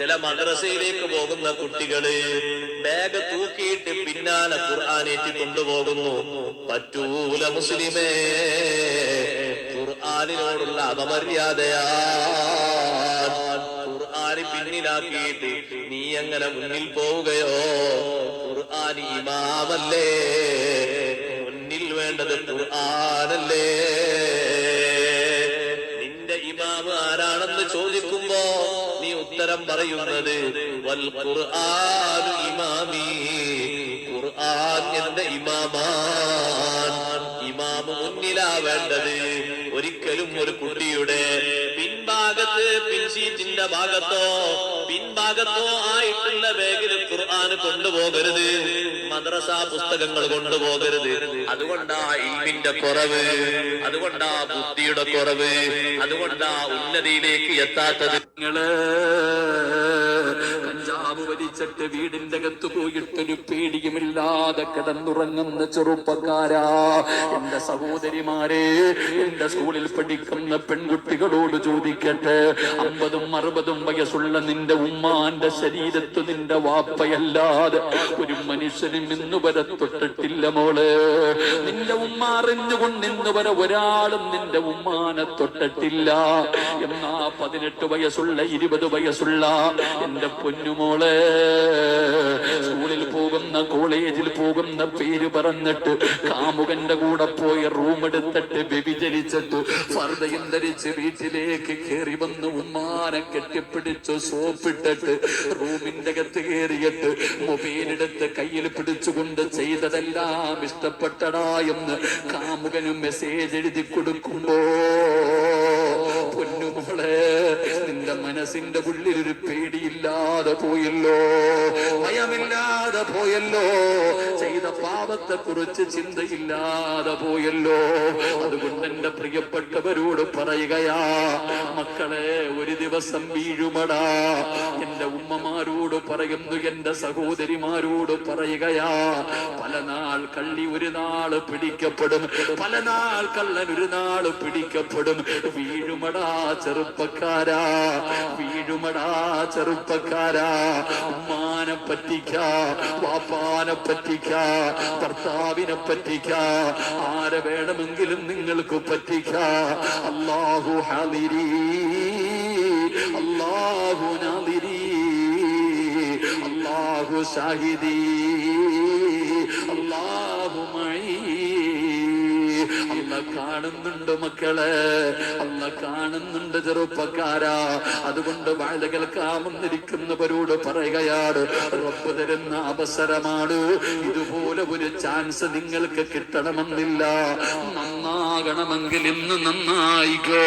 ചില മദ്രസയിലേക്ക് പോകുന്ന കുട്ടികൾ ബാഗ് തൂക്കിയിട്ട് പിന്നാലെ ഖുർആാനേറ്റി കൊണ്ടുപോകുന്നു. പറ്റൂല മുസ്ലിമേ ഖുർആാനിനോടുള്ള അപമര്യാദയാ ഖുർആാന് പിന്നിലാക്കിയിട്ട് നീ എങ്ങനെ മുന്നിൽ പോവുകയോ? ഖുർആൻ ഇമാമല്ലേ മുന്നിൽ വേണ്ടത് ഖുർആാനല്ലേ. നിന്റെ ഇമാമ് ആരാണെന്ന് നീ ഉത്തരം പറയുന്നത് വൽ ഖുർആൻ ഖുർആൻ ഇമാമാൻ വേണ്ടത്. ഒരിക്കലും ഒരു കുട്ടിയുടെ പിൻഭാഗത്ത് പിൻസീറ്റിന്റെ ഭാഗത്തോ പിൻഭാഗത്തോ ആയിട്ടുള്ള ബാഗിൽ ഖുർആൻ കൊണ്ടുപോകരുത്. മദ്രസ പുസ്തകങ്ങൾ കൊണ്ടുപോകരുത്. അതുകൊണ്ടാ ഇൽമിന്റെ കുറവ്. അതുകൊണ്ടാ ബുദ്ധിയുടെ കുറവ്. അതുകൊണ്ടാ ഉന്നതിയിലേക്ക് എത്താത്തത്. വലിച്ചിട്ട് വീടിന്റെ അകത്ത് പോയിട്ടൊരു പേടിയുമില്ലാതെ കിടന്നുറങ്ങുന്ന ചെറുപ്പക്കാരാ. എന്റെ സഹോദരിമാരെ എന്റെ സ്കൂളിൽ പഠിക്കുന്ന പെൺകുട്ടികളോട് ചോദിക്കട്ടെ. അമ്പതും അറുപതും വയസ്സുള്ള നിന്റെ ഉമ്മാന്റെ ശരീരത്ത് നിന്റെ വാപ്പയല്ലാതെ ഒരു മനുഷ്യനും ഇന്നു വരെ തൊട്ടിട്ടില്ല മോൾ. നിന്റെ ഉമ്മ അറിഞ്ഞുകൊണ്ട് ഇന്നു വരെ ഒരാളും നിന്റെ ഉമ്മാനെ തൊട്ടിട്ടില്ല. എന്നാ പതിനെട്ട് വയസ്സുള്ള ഇരുപത് വയസ്സുള്ള എന്റെ പൊന്നുമോളെ സ്കൂളിൽ പോകുന്ന കോളേജിൽ പോകുന്ന പേര് പറഞ്ഞിട്ട് കാമുകന്റെ കൂടെ പോയി റൂം എടുത്തിട്ട് വ്യഭിചരിച്ചിട്ട് ഫർദയും ധരിച്ച് വീട്ടിലേക്ക് കയറി വന്ന് ഉമ്മാനെ കെട്ടിപ്പിടിച്ച് സോപ്പിട്ടിട്ട് റൂമിന്റെ അകത്ത് കയറിയിട്ട് മൊബൈലെടുത്ത് കയ്യിൽ പിടിച്ചുകൊണ്ട് ചെയ്തതെല്ലാം ഇഷ്ടപ്പെട്ടടാ എന്ന് കാമുകനും മെസ്സേജ് എഴുതി കൊടുക്കുമ്പോ പൊന്നുമോളെ നിന്റെ മനസ്സിന്റെ ഉള്ളിൽ ഒരു പേടിയില്ലാതെ പോയല്ലോ. ഭയമില്ലാതെ പോയല്ലോ. ചെയ്ത പാപത്തെ കുറിച്ച് ചിന്തയില്ലാതെ പോയല്ലോ. അതുകൊണ്ട് എന്റെ പ്രിയപ്പെട്ടവരോട് പറയുകയാ മക്കളെ ഒരു ദിവസം വീഴുമടാ. എന്റെ ഉമ്മമാരോട് പറയുന്നു എന്റെ സഹോദരിമാരോട് പറയുകയാ നാൾ കള്ളി ഒരു നാൾ പിടിക്കപ്പെടും. പല നാൾ കള്ളൻ ഒരു നാൾ പിടിക്കപ്പെടും. വീഴുമടാ ചെറുപ്പക്കാരാ വീഴുമടാ ചെറുപ്പക്കാരാ. ഉമ്മാനെ പറ്റിക്ക വാപ്പാനെ പറ്റിക്ക ഭർത്താവിനെ പറ്റിക്ക. ആരെ വേണമെങ്കിലും നിങ്ങൾക്ക് പറ്റിക്ക. അള്ളാഹു ഹാദിരി അള്ളാഹു നാദിരി അള്ളാഹു ഷാഹിദി. കാണുന്നുണ്ട് മക്കളെ. അല്ല കാണുന്നുണ്ട് ചെറുപ്പക്കാരാ. അതുകൊണ്ട് വാഴ കേൾക്കാമെന്നിരിക്കുന്നവരോട് പറയുകയാണ് റബ്ബ് തരുന്ന അവസരമാണ്. ഇതുപോലെ ഒരു ചാൻസ് നിങ്ങൾക്ക് കിട്ടണമെന്നില്ല. നന്നാകണമെങ്കിൽ ഇന്ന് നന്നായിക്കോ.